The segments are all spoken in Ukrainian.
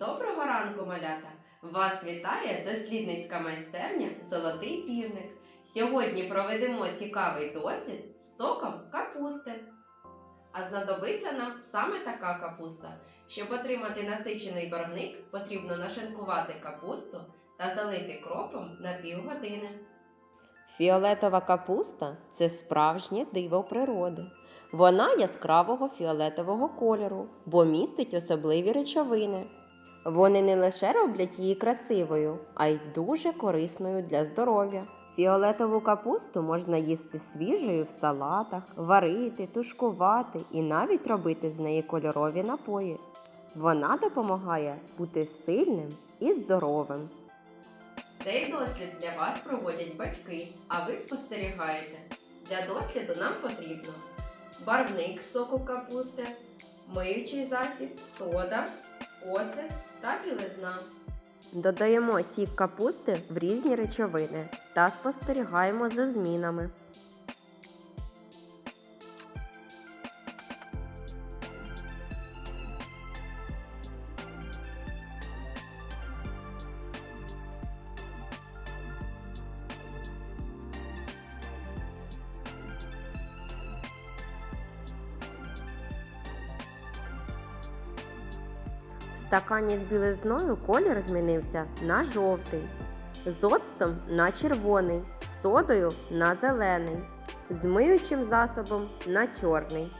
Доброго ранку, малята! Вас вітає дослідницька майстерня Золотий півник. Сьогодні проведемо цікавий дослід з соком капусти. А знадобиться нам саме така капуста. Щоб отримати насичений барвник, потрібно нашинкувати капусту та залити кропом на півгодини. Фіолетова капуста це справжнє диво природи. Вона яскравого фіолетового кольору, бо містить особливі речовини. Вони не лише роблять її красивою, а й дуже корисною для здоров'я. Фіолетову капусту можна їсти свіжою в салатах, варити, тушкувати і навіть робити з неї кольорові напої. Вона допомагає бути сильним і здоровим. Цей дослід для вас проводять батьки, а ви спостерігаєте. Для досліду нам потрібно барвник соку капусти, миючий засіб, сода, оцет та білизна. Додаємо сік капусти в різні речовини та спостерігаємо за змінами. Стакані з білизною колір змінився на жовтий, з оцтом на червоний, з содою на зелений, з миючим засобом на чорний.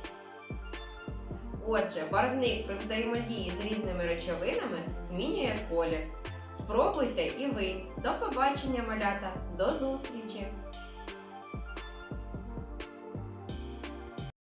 Отже, барвник при взаємодії з різними речовинами змінює колір. Спробуйте і ви. До побачення, малята! До зустрічі!